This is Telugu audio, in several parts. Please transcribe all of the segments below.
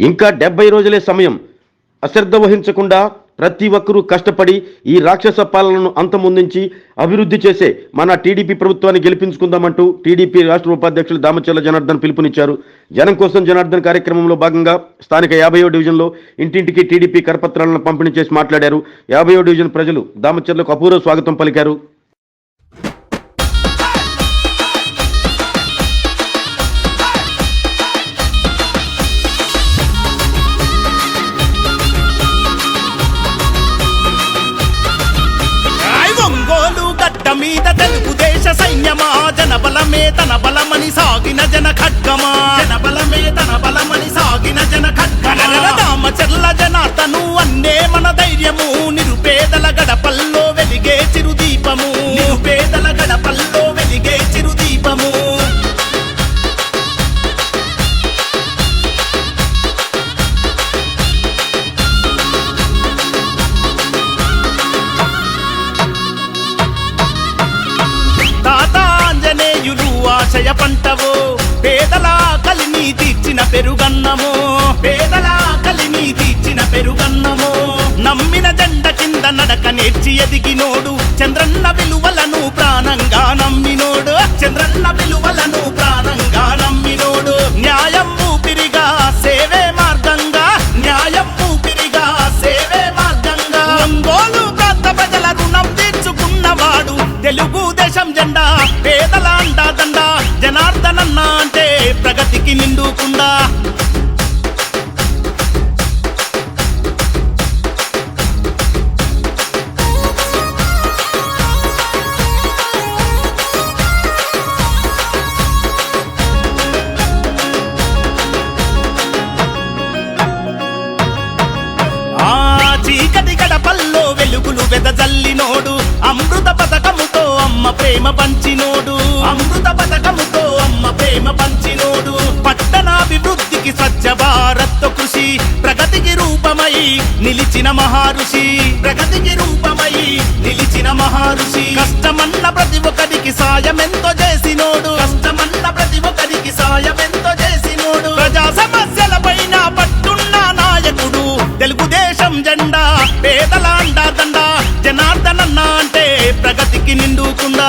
ఇంకా డెబ్బై రోజులే సమయం. అశ్రద్ధ వహించకుండా ప్రతి ఒక్కరూ కష్టపడి ఈ రాక్షస పాలనను అంతమొందించి అభివృద్ధి చేసే మన టీడీపీ ప్రభుత్వాన్ని గెలిపించుకుందామంటూ టీడీపీ రాష్ట్ర ఉపాధ్యక్షులు దామచర్ల జనార్దన్ పిలుపునిచ్చారు. జనం కోసం జనార్దన్ కార్యక్రమంలో భాగంగా స్థానిక యాభైయో డివిజన్లో ఇంటింటికి టీడీపీ కరపత్రాలను పంపిణీ చేసి మాట్లాడారు. యాభైవ డివిజన్ ప్రజలు దామచర్లకు అపూర్వ స్వాగతం పలికారు. సైన్యమా జనబలమే తన బలమని సాగిన జన ఖడ్గమా. పంటవో పేదల కలిని తీర్చిన పెరుగన్నము పేదల కలిని తీర్చిన పెరుగన్నము. నమ్మిన జెండ కింద నడక నేర్చి ఎదిగినోడు చంద్రన్న విలువలను ప్రాణంగా నమ్మినోడు. జనార్దనన్న అంటే ప్రగతికి నిండుకుండా ఆ చీకటి గడపల్లో వెలుగులు వెదజల్లినోడు. అమృత పథకముతో అమ్మ ప్రేమ పంచినోడు. అమృత పథకముతో ప్రేమ పంచినోడు పట్టణాభివృద్ధికి స్వచ్ఛ భారత్ కృషి ప్రగతికి రూపమై నిలిచిన మహారుషి ప్రగతికి రూపమై నిలిచిన మహారుషి. కష్టమన్న ప్రతి ఒక్కరికి సాయమెంతో చేసినోడు కష్టమన్న ప్రతి ఒక్కరికి సాయమెంతో చేసినోడు. ప్రజా సమస్యల పైన పట్టున్న నాయకుడు తెలుగుదేశం జెండా పేదల దండా దండ జనార్దనన్న అంటే ప్రగతికి నిండుకుండా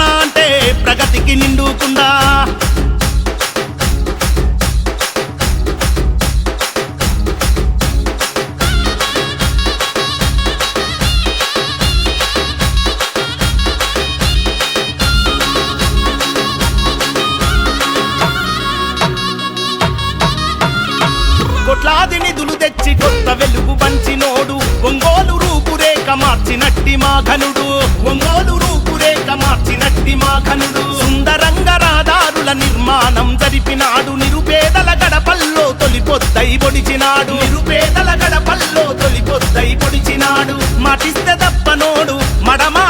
జనార్దనన్న అంటే ప్రగతికి నిండుకుండా కొట్లాది నిధులు తెచ్చి కొత్త వెలుగు పంచినోడు ఒంగో రూపురేఖ మార్చినట్టి మా ఘనుడు. ఒంగోలు రూపురేఖ మార్చినట్టి మా ఘనుడు. సుందరంగ రహదారుల నిర్మాణం జరిపినాడు. నిరుపేదల గడపల్లో తొలిపొద్దై పొడిచినాడు. నిరుపేదల గడపల్లో తొలిపొద్దై పొడిచినాడు. మటిస్తే తప్పనోడు మడమా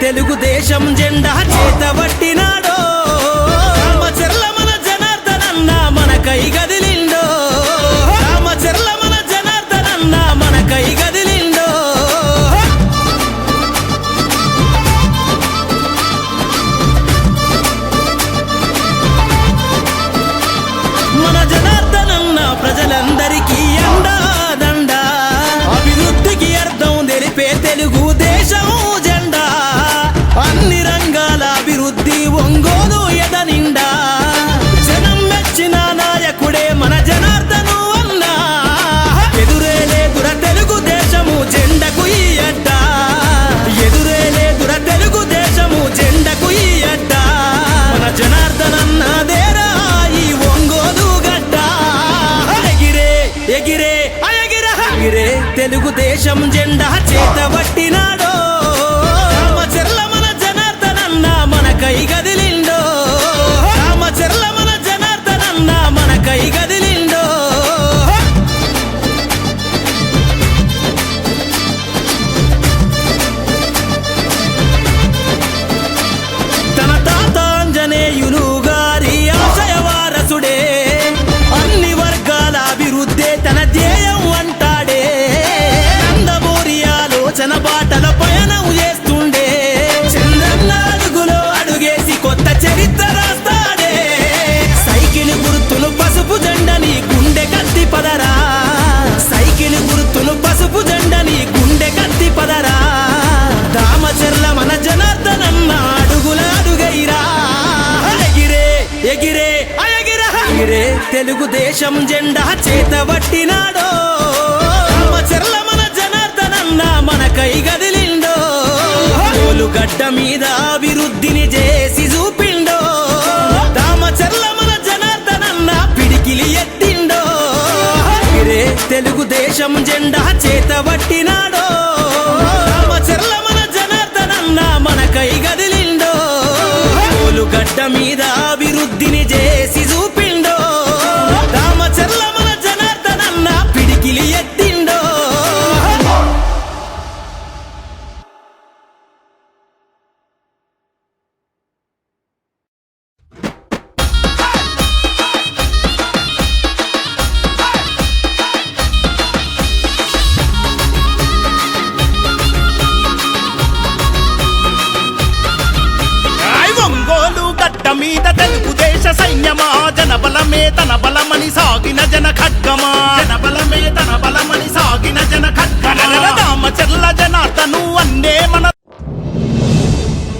తెలుగుదేశం జెండా చేతబట్టినాడో తెలుగుదేశం జెండా చేతబట్టినాడో తెలుగుదేశం జెండా చేతబట్టినాడో చెర్ల మన జనార్దనన్న మన కై గదిలిండో? గడ్డ మీద అభివృద్ధిని చేసి చూపిండో? చెర్ల మన జనార్దనన్న పిడికిలి ఎత్తిండో? తెలుగుదేశం జెండా చేతబట్టినాడో తెలుగుదేశ సైన్యమా? జనబలమే తన బలమని సాగిన జన ఖడ్గమా? జనబలమే తన బలమని సాగిన జన ఖడ్గమా? రామచర్ల జనార్దను అన్నే మన